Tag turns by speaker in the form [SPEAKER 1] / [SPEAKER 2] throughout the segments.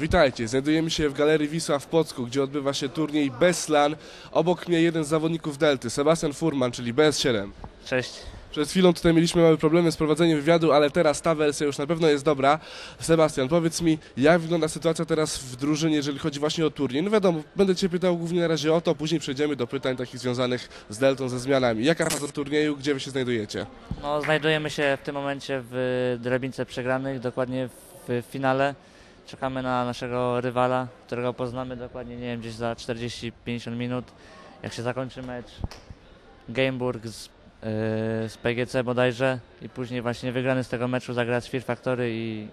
[SPEAKER 1] Witajcie, znajdujemy się w Galerii Wisła w Płocku, gdzie odbywa się turniej Beslan. Obok mnie jeden z zawodników Delty, Sebastian Furman, czyli BS7.
[SPEAKER 2] Cześć.
[SPEAKER 1] Przed chwilą tutaj mieliśmy małe problemy z prowadzeniem wywiadu, ale teraz ta wersja już na pewno jest dobra. Sebastian, powiedz mi, jak wygląda sytuacja teraz w drużynie, jeżeli chodzi właśnie o turniej? No wiadomo, będę Cię pytał głównie na razie o to, później przejdziemy do pytań takich związanych z Deltą, ze zmianami. Jaka faza turnieju, gdzie Wy się znajdujecie?
[SPEAKER 2] No, znajdujemy się w tym momencie w drabince przegranych, dokładnie w finale. Czekamy na naszego rywala, którego poznamy dokładnie, nie wiem, gdzieś za 40-50 minut. Jak się zakończy mecz Gameburg z, yy, z PGC bodajże i później właśnie wygrany z tego meczu zagra z Fear Factory i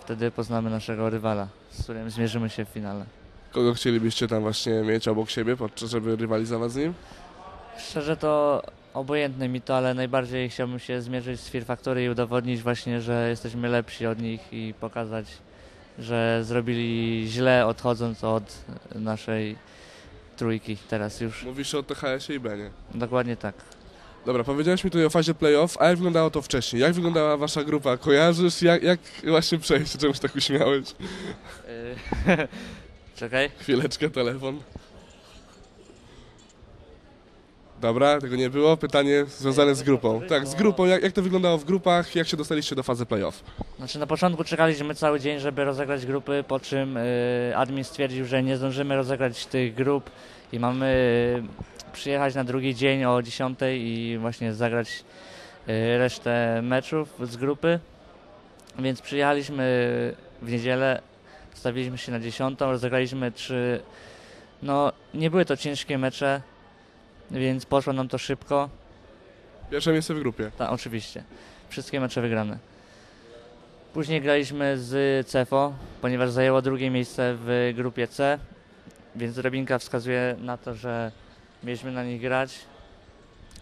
[SPEAKER 2] wtedy poznamy naszego rywala, z którym zmierzymy się w finale.
[SPEAKER 1] Kogo chcielibyście tam właśnie mieć obok siebie, podczas żeby rywalizować z nim?
[SPEAKER 2] Szczerze to obojętne mi to, ale najbardziej chciałbym się zmierzyć z Fear Factory i udowodnić właśnie, że jesteśmy lepsi od nich i pokazać, że zrobili źle odchodząc od naszej trójki teraz już.
[SPEAKER 1] Mówisz o THS-ie i Benie.
[SPEAKER 2] Dokładnie tak.
[SPEAKER 1] Dobra, powiedziałeś mi tutaj o fazie playoff, a jak wyglądało to wcześniej? Jak wyglądała wasza grupa? Kojarzysz? Jak, jak właśnie przejść? Czemuś tak uśmiałeś?
[SPEAKER 2] Yy, Czekaj.
[SPEAKER 1] Chwileczkę, telefon. Dobra, tego nie było. Pytanie związane z grupą. Tak, z grupą. Jak, jak to wyglądało w grupach? Jak się dostaliście do fazy playoff?
[SPEAKER 2] Znaczy na początku czekaliśmy cały dzień, żeby rozegrać grupy, po czym yy, admin stwierdził, że nie zdążymy rozegrać tych grup i mamy yy, przyjechać na drugi dzień o 10 i właśnie zagrać yy, resztę meczów z grupy. Więc przyjechaliśmy w niedzielę, stawiliśmy się na 10, rozegraliśmy trzy. No, nie były to ciężkie mecze, więc poszło nam to szybko.
[SPEAKER 1] Pierwsze miejsce w grupie.
[SPEAKER 2] Tak, oczywiście. Wszystkie mecze wygrane. Później graliśmy z CEFO, ponieważ zajęło drugie miejsce w grupie C, więc drabinka wskazuje na to, że mieliśmy na nich grać.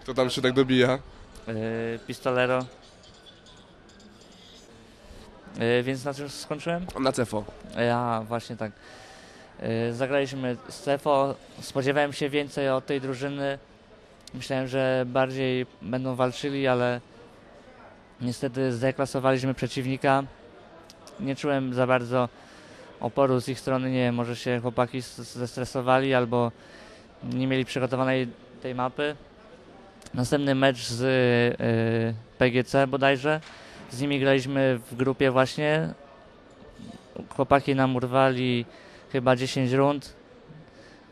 [SPEAKER 1] Kto tam się tak dobija?
[SPEAKER 2] Yy, Pistolero. Yy, więc na czym skończyłem?
[SPEAKER 1] Na CEFO.
[SPEAKER 2] Ja, właśnie tak. Yy, Zagraliśmy z CEFO. Spodziewałem się więcej od tej drużyny. Myślałem, że bardziej będą walczyli, ale niestety zdeklasowaliśmy przeciwnika. Nie czułem za bardzo oporu z ich strony. Nie wiem, może się chłopaki zestresowali albo nie mieli przygotowanej tej mapy. Następny mecz z yy, PGC bodajże. Z nimi graliśmy w grupie właśnie. Chłopaki nam urwali chyba 10 rund,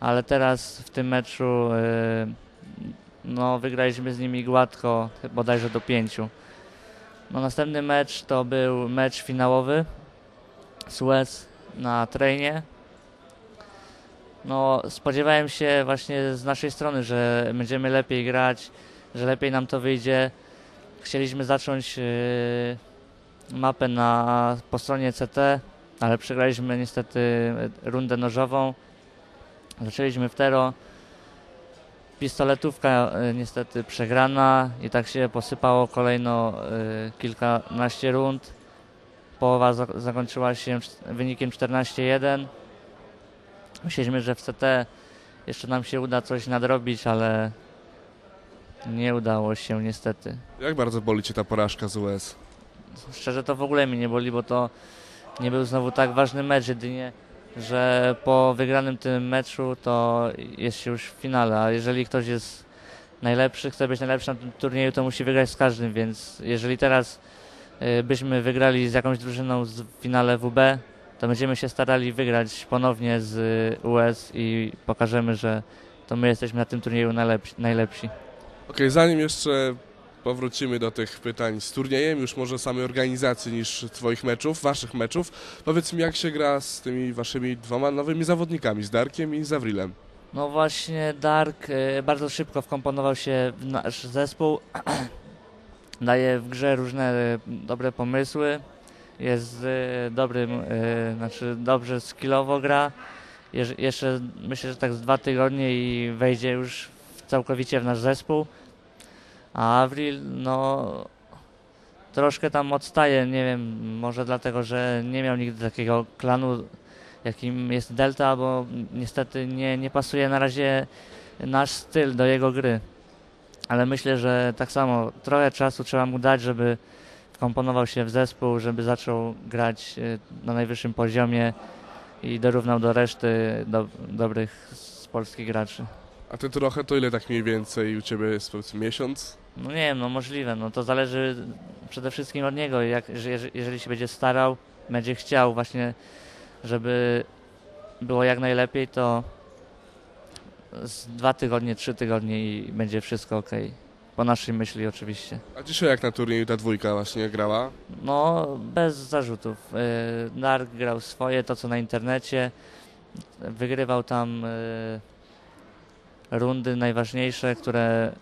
[SPEAKER 2] ale teraz w tym meczu yy, no, wygraliśmy z nimi gładko, bodajże do 5. No, następny mecz to był mecz finałowy Suez na trainie. No, spodziewałem się właśnie z naszej strony, że będziemy lepiej grać, że lepiej nam to wyjdzie. Chcieliśmy zacząć yy, mapę na, po stronie CT, ale przegraliśmy niestety rundę nożową. Zaczęliśmy w Tero. Pistoletówka y, niestety przegrana i tak się posypało kolejno y, kilkanaście rund. Połowa za zakończyła się wynikiem 14-1. Myśleliśmy, że w CT jeszcze nam się uda coś nadrobić, ale nie udało się niestety.
[SPEAKER 1] Jak bardzo boli cię ta porażka z US?
[SPEAKER 2] Szczerze to w ogóle mnie nie boli, bo to nie był znowu tak ważny mecz, jedynie, że po wygranym tym meczu to jest się już w finale, a jeżeli ktoś jest najlepszy, chce być najlepszy na tym turnieju, to musi wygrać z każdym, więc jeżeli teraz y, byśmy wygrali z jakąś drużyną w finale WB, to będziemy się starali wygrać ponownie z y, US i pokażemy, że to my jesteśmy na tym turnieju najlepsi. najlepsi.
[SPEAKER 1] Okej, zanim jeszcze powrócimy do tych pytań z turniejem, już może samej organizacji niż twoich meczów, waszych meczów, powiedz mi jak się gra z tymi waszymi dwoma nowymi zawodnikami, z Darkiem i z Avrilem?
[SPEAKER 2] No właśnie Dark y, bardzo szybko wkomponował się w nasz zespół. Daje w grze różne y, dobre pomysły. Jest y, dobrym, znaczy dobrze skillowo gra. Jeszcze myślę, że tak z dwa tygodnie i wejdzie już całkowicie w nasz zespół. A Avril, no troszkę tam odstaje, nie wiem, może dlatego, że nie miał nigdy takiego klanu jakim jest Delta, bo niestety nie, nie pasuje na razie nasz styl do jego gry. Ale myślę, że tak samo trochę czasu trzeba mu dać, żeby wkomponował się w zespół, żeby zaczął grać y, na najwyższym poziomie i dorównał do reszty do, dobrych z polskich graczy.
[SPEAKER 1] A ty trochę to ile tak mniej więcej u ciebie jest powiedzmy miesiąc?
[SPEAKER 2] No nie wiem, no możliwe, no to zależy przede wszystkim od niego, jak, że jeże- jeżeli się będzie starał, będzie chciał właśnie, żeby było jak najlepiej, to z dwa tygodnie, trzy tygodnie i będzie wszystko ok. Po naszej myśli oczywiście.
[SPEAKER 1] A dzisiaj jak na turnieju ta dwójka właśnie grała?
[SPEAKER 2] No, bez zarzutów. Dark grał swoje, to co na internecie. Wygrywał tam yy, rundy najważniejsze, które,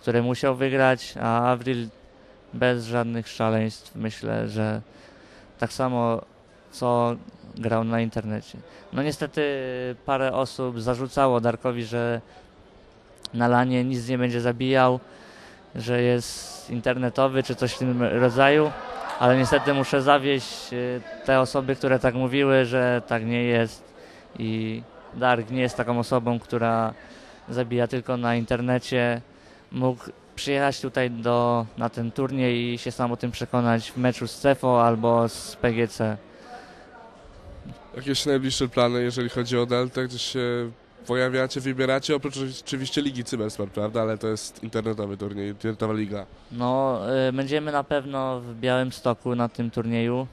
[SPEAKER 2] które musiał wygrać, a Avril bez żadnych szaleństw. Myślę, że tak samo co grał na internecie. No niestety parę osób zarzucało Darkowi, że na lanie nic nie będzie zabijał, że jest internetowy czy coś w tym rodzaju, ale niestety muszę zawieść y, te osoby, które tak mówiły, że tak nie jest i Dark nie jest taką osobą, która zabija tylko na internecie. Mógł przyjechać tutaj do, na ten turniej i się sam o tym przekonać w meczu z CEFO albo z PGC.
[SPEAKER 1] Jakieś najbliższe plany, jeżeli chodzi o Deltę, gdzieś się pojawiacie, wybieracie, oprócz oczywiście Ligi Cybersport, prawda? Ale to jest internetowy turniej, internetowa liga.
[SPEAKER 2] No, y, będziemy na pewno w Białymstoku na tym turnieju.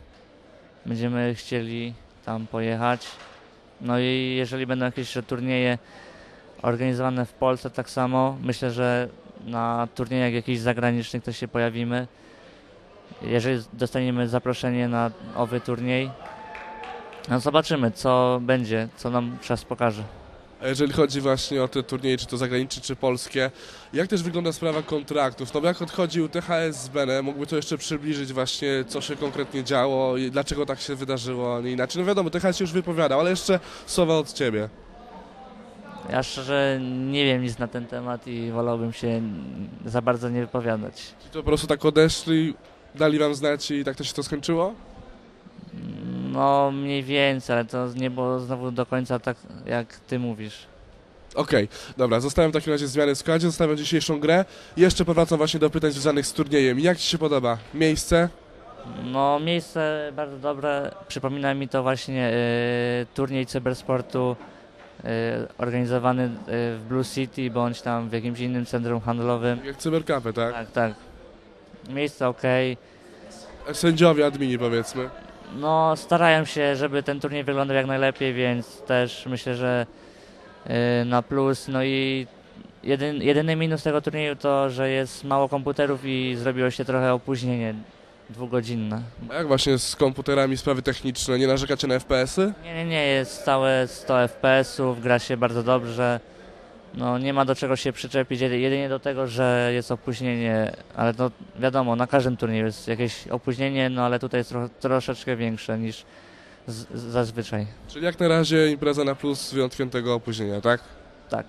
[SPEAKER 2] Będziemy chcieli tam pojechać. No i jeżeli będą jakieś turnieje organizowane w Polsce tak samo, myślę, że na turniejach jakichś zagranicznych to się pojawimy. Jeżeli dostaniemy zaproszenie na owy turniej, no zobaczymy co będzie, co nam czas pokaże.
[SPEAKER 1] A jeżeli chodzi właśnie o te turnieje, czy to zagraniczne, czy polskie, jak też wygląda sprawa kontraktów? No bo jak odchodził THS z Bene, mógłby to jeszcze przybliżyć właśnie, co się konkretnie działo i dlaczego tak się wydarzyło, a nie inaczej. No wiadomo, THS już wypowiadał, ale jeszcze słowa od Ciebie.
[SPEAKER 2] Ja szczerze nie wiem nic na ten temat i wolałbym się za bardzo nie wypowiadać.
[SPEAKER 1] I to po prostu tak odeszli, dali Wam znać i tak to się to skończyło?
[SPEAKER 2] No mniej więcej, ale to nie było znowu do końca tak jak ty mówisz.
[SPEAKER 1] Okej, dobra, zostawiam w takim razie zmiany w składzie, zostawiam dzisiejszą grę. Jeszcze powracam właśnie do pytań związanych z turniejem. Jak Ci się podoba? Miejsce?
[SPEAKER 2] No miejsce bardzo dobre, przypomina mi to właśnie y, turniej cybersportu organizowany y, w Blue City bądź tam w jakimś innym centrum handlowym.
[SPEAKER 1] Jak cyberkapę, tak?
[SPEAKER 2] Tak, tak. Miejsce ok.
[SPEAKER 1] Sędziowie, admini powiedzmy.
[SPEAKER 2] No starają się, żeby ten turniej wyglądał jak najlepiej, więc też myślę, że y, na plus. No i jedyn, jedyny minus tego turnieju to, że jest mało komputerów i zrobiło się trochę opóźnienie dwugodzinne.
[SPEAKER 1] A jak właśnie z komputerami sprawy techniczne? Nie narzekacie na FPS-y?
[SPEAKER 2] Nie, nie, nie, jest całe 100 FPS-ów, gra się bardzo dobrze. No nie ma do czego się przyczepić, jedy- jedynie do tego, że jest opóźnienie, ale to wiadomo, na każdym turnieju jest jakieś opóźnienie, no ale tutaj jest tro, troszeczkę większe niż zazwyczaj.
[SPEAKER 1] Czyli jak na razie impreza na plus z wyjątkiem tego opóźnienia, tak?
[SPEAKER 2] Tak.